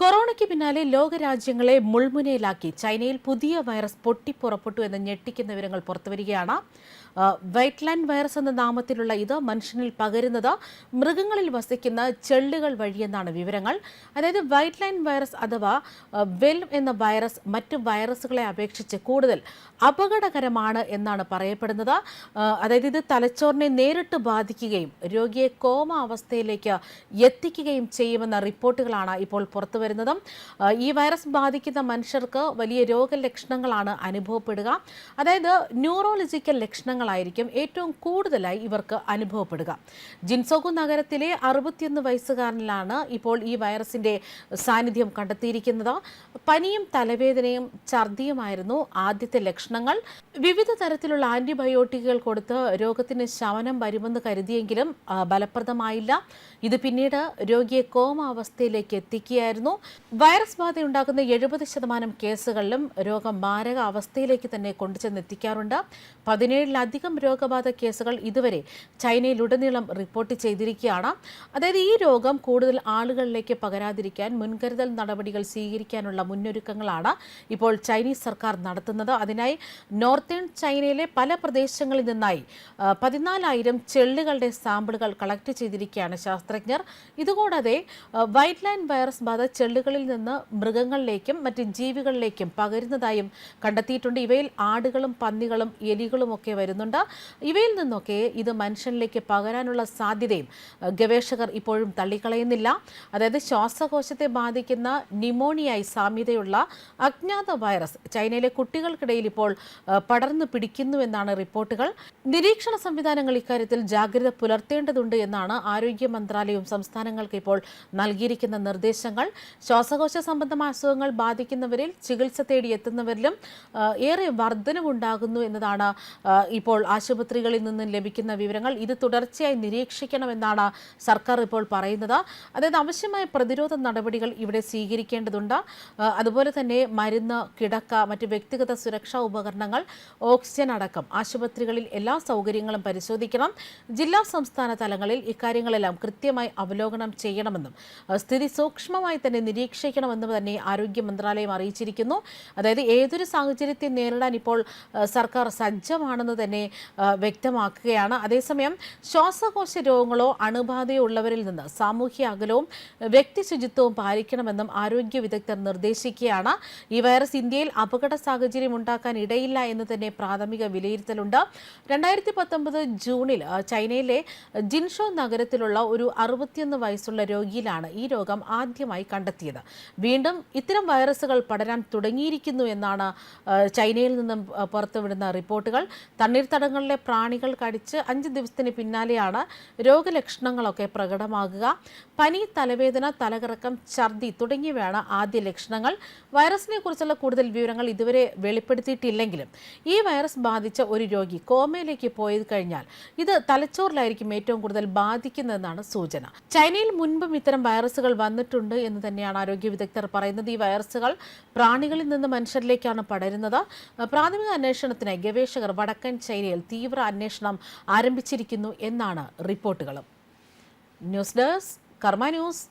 കൊറോണയ്ക്ക് പിന്നാലെ ലോകരാജ്യങ്ങളെ മുൾമുനയിലാക്കി ചൈനയിൽ പുതിയ വൈറസ് പൊട്ടിപ്പുറപ്പെട്ടു എന്ന് ഞെട്ടിക്കുന്ന വിവരങ്ങൾ പുറത്തുവരികയാണ്. വൈറ്റ്ലാൻഡ് വൈറസ് എന്ന നാമത്തിലുള്ള ഇത് മനുഷ്യനിൽ പകരുന്നത് മൃഗങ്ങളിൽ വസിക്കുന്ന ചെള്ളുകൾ വഴിയെന്നാണ് വിവരങ്ങൾ. അതായത് വൈറ്റ്ലാൻഡ് വൈറസ് അഥവാ വെൽ എന്ന വൈറസ് മറ്റ് വൈറസുകളെ അപേക്ഷിച്ച് കൂടുതൽ അപകടകരമാണ് എന്നാണ് പറയപ്പെടുന്നത്. അതായത് ഇത് തലച്ചോറിനെ നേരിട്ട് ബാധിക്കുകയും രോഗിയെ കോമ അവസ്ഥയിലേക്ക് എത്തിക്കുകയും ചെയ്യുമെന്ന റിപ്പോർട്ടുകളാണ് ഇപ്പോൾ പുറത്തു വരുന്നത്. ഈ വൈറസ് ബാധിക്കുന്ന മനുഷ്യർക്ക് വലിയ രോഗലക്ഷണങ്ങളാണ് അനുഭവപ്പെടുക. അതായത് ന്യൂറോളജിക്കൽ ലക്ഷണങ്ങളായിരിക്കും ഏറ്റവും കൂടുതലായി ഇവർക്ക് അനുഭവപ്പെടുക. ജിൻസോഗു നഗരത്തിലെ അറുപത്തിയൊന്ന് വയസ്സുകാരനിലാണ് ഇപ്പോൾ ഈ വൈറസിന്റെ സാന്നിധ്യം കണ്ടെത്തിയിരിക്കുന്നത്. പനിയും തലവേദനയും ഛർദിയുമായിരുന്നു ആദ്യത്തെ ലക്ഷണങ്ങൾ. വിവിധ തരത്തിലുള്ള ആന്റിബയോട്ടിക്കുകൾ കൊടുത്ത് രോഗത്തിന് ശമനം വരുമെന്ന് കരുതിയെങ്കിലും ഫലപ്രദമായില്ല. ഇത് പിന്നീട് രോഗിയെ കോമ അവസ്ഥയിലേക്ക് എത്തിക്കുകയായിരുന്നു. വൈറസ് ബാധയുണ്ടാക്കുന്ന എഴുപത് ശതമാനം കേസുകളിലും രോഗം മാരക അവസ്ഥയിലേക്ക് തന്നെ കൊണ്ടുചെന്നെത്തിക്കാറുണ്ട്. പതിനേഴിലധികം രോഗബാധ കേസുകൾ ഇതുവരെ ചൈനയിലുടനീളം റിപ്പോർട്ട് ചെയ്തിരിക്കുകയാണ്. അതായത് ഈ രോഗം കൂടുതൽ ആളുകളിലേക്ക് പകരാതിരിക്കാൻ മുൻകരുതൽ നടപടികൾ സ്വീകരിക്കാനുള്ള മുന്നൊരുക്കങ്ങളാണ് ഇപ്പോൾ ചൈനീസ് സർക്കാർ നടത്തുന്നത്. അതിനായി നോർത്തേൺ ചൈനയിലെ പല പ്രദേശങ്ങളിൽ നിന്നായി പതിനാലായിരം ചെള്ളുകളുടെ സാമ്പിളുകൾ കളക്ട് ചെയ്തിരിക്കുകയാണ് ശാസ്ത്രജ്ഞർ. ഇതുകൂടാതെ വൈറ്റ് ലൈൻ വൈറസ് ബാധ ചെള്ളുകളിൽ നിന്ന് മൃഗങ്ങളിലേക്കും മറ്റ് ജീവികളിലേക്കും പകരുന്നതായും കണ്ടെത്തിയിട്ടുണ്ട്. ഇവയിൽ ആടുകളും പന്നികളും എലികളും ഒക്കെ വരുന്നുണ്ട് ഇവയിൽ നിന്നൊക്കെ ഇത് മനുഷ്യനിലേക്ക് പകരാനുള്ള സാധ്യതയും ഗവേഷകർ ഇപ്പോഴും തള്ളിക്കളയുന്നില്ല. അതായത് ശ്വാസകോശത്തെ ബാധിക്കുന്ന ന്യൂമോണിയായി സാമ്യതയുള്ള അജ്ഞാത വൈറസ് ചൈനയിലെ കുട്ടികൾക്കിടയിൽ ഇപ്പോൾ പടർന്നു പിടിക്കുന്നുവെന്നാണ് റിപ്പോർട്ടുകൾ. നിരീക്ഷണ സംവിധാനങ്ങൾ ഇക്കാര്യത്തിൽ ജാഗ്രത പുലർത്തേണ്ടതുണ്ട് എന്നാണ് ആരോഗ്യ മന്ത്രാലയവും സംസ്ഥാനങ്ങൾക്ക് ഇപ്പോൾ നൽകിയിരിക്കുന്ന നിർദ്ദേശങ്ങൾ. ശ്വാസകോശ സംബന്ധമായ അസുഖങ്ങൾ ബാധിക്കുന്നവരിൽ ചികിത്സ തേടി എത്തുന്നവരിലും ഏറെ വർധനവുണ്ടാകുന്നു എന്നതാണ് ആ, ഇപ്പോൾ ആശുപത്രികളിൽ നിന്നും ലഭിക്കുന്ന വിവരങ്ങൾ ഇത് തുടർച്ചയായി നിരീക്ഷിക്കണമെന്നാണ് സർക്കാർ ഇപ്പോൾ പറയുന്നത്. അതായത് ആവശ്യമായ പ്രതിരോധ നടപടികൾ ഇവിടെ സ്വീകരിക്കേണ്ടതുണ്ട്. അതുപോലെ തന്നെ മരുന്ന് കിടക്ക മറ്റ് വ്യക്തിഗത സുരക്ഷാ ഉപകരണങ്ങൾ ഓക്സിജൻ അടക്കം ആശുപത്രികളിൽ എല്ലാ സൗകര്യങ്ങളും പരിശോധിക്കണം. ജില്ലാ സംസ്ഥാന തലങ്ങളിൽ ഇക്കാര്യങ്ങളെല്ലാം കൃത്യമായി അവലോകനം ചെയ്യണമെന്നും സ്ഥിതി സൂക്ഷ്മമായി തന്നെ നിരീക്ഷിക്കണമെന്നും തന്നെ ആരോഗ്യ മന്ത്രാലയം അറിയിച്ചിരിക്കുന്നു. അതായത് ഏതൊരു സാഹചര്യത്തെ നേരിടാൻ ഇപ്പോൾ സർക്കാർ സജ്ജമാണെന്ന് തന്നെ വ്യക്തമാക്കുകയാണ്. അതേസമയം ശ്വാസകോശ രോഗങ്ങളോ അണുബാധയോ ഉള്ളവരിൽ നിന്ന് സാമൂഹ്യ അകലവും വ്യക്തി ശുചിത്വവും പാലിക്കണമെന്നും ആരോഗ്യ വിദഗ്ധർ നിർദ്ദേശിക്കുകയാണ്. ഈ വൈറസ് ഇന്ത്യയിൽ അപകട സാഹചര്യം ഉണ്ടാക്കാൻ ഇടയില്ല എന്ന് തന്നെ പ്രാഥമിക വിലയിരുത്തലുണ്ട്. രണ്ടായിരത്തി പത്തൊമ്പത് ജൂണിൽ ചൈനയിലെ ജിൻഷോ നഗരത്തിലുള്ള ഒരു അറുപത്തിയൊന്ന് വയസ്സുള്ള രോഗിയിലാണ് ഈ രോഗം ആദ്യമായി കണ്ടെത്തിയത്. വീണ്ടും ഇത്തരം വൈറസുകൾ പടരാൻ തുടങ്ങിയിരിക്കുന്നു എന്നാണ് ചൈനയിൽ നിന്നും പുറത്തുവിടുന്ന റിപ്പോർട്ടുകൾ. തണ്ണീർത്തടങ്ങളിലെ പ്രാണികൾ കടിച്ച് അഞ്ച് ദിവസത്തിന് പിന്നാലെയാണ് രോഗലക്ഷണങ്ങളൊക്കെ പ്രകടമാകുക. പനി തലവേദന തലകറക്കം ഛർദി തുടങ്ങിയവയാണ് ആദ്യ ലക്ഷണങ്ങൾ. വൈറസിനെ കുറിച്ചുള്ള കൂടുതൽ വിവരങ്ങൾ ഇതുവരെ വെളിപ്പെടുത്തിയിട്ടില്ലെങ്കിലും ഈ വൈറസ് ബാധിച്ച ഒരു രോഗി കോമയിലേക്ക് പോയത് കഴിഞ്ഞാൽ ഇത് തലച്ചോറിലായിരിക്കും ഏറ്റവും കൂടുതൽ ബാധിക്കുന്നതെന്നാണ് സൂചന. ചൈനയിൽ മുൻപും ഇത്തരം വൈറസുകൾ വന്നിട്ടുണ്ട് എന്ന് തന്നെയാണ് ആരോഗ്യ വിദഗ്ധർ പറയുന്നത്. ഈ വൈറസുകൾ പ്രാണികളിൽ നിന്ന് മനുഷ്യരിലേക്കാണ് പടരുന്നത്. പ്രാഥമിക അന്വേഷണത്തിന് ഗവേഷകർ വടക്കൻ ചൈനയിൽ തീവ്ര അന്വേഷണം ആരംഭിച്ചിരിക്കുന്നു എന്നാണ് റിപ്പോർട്ടുകളും. News desk Karma news.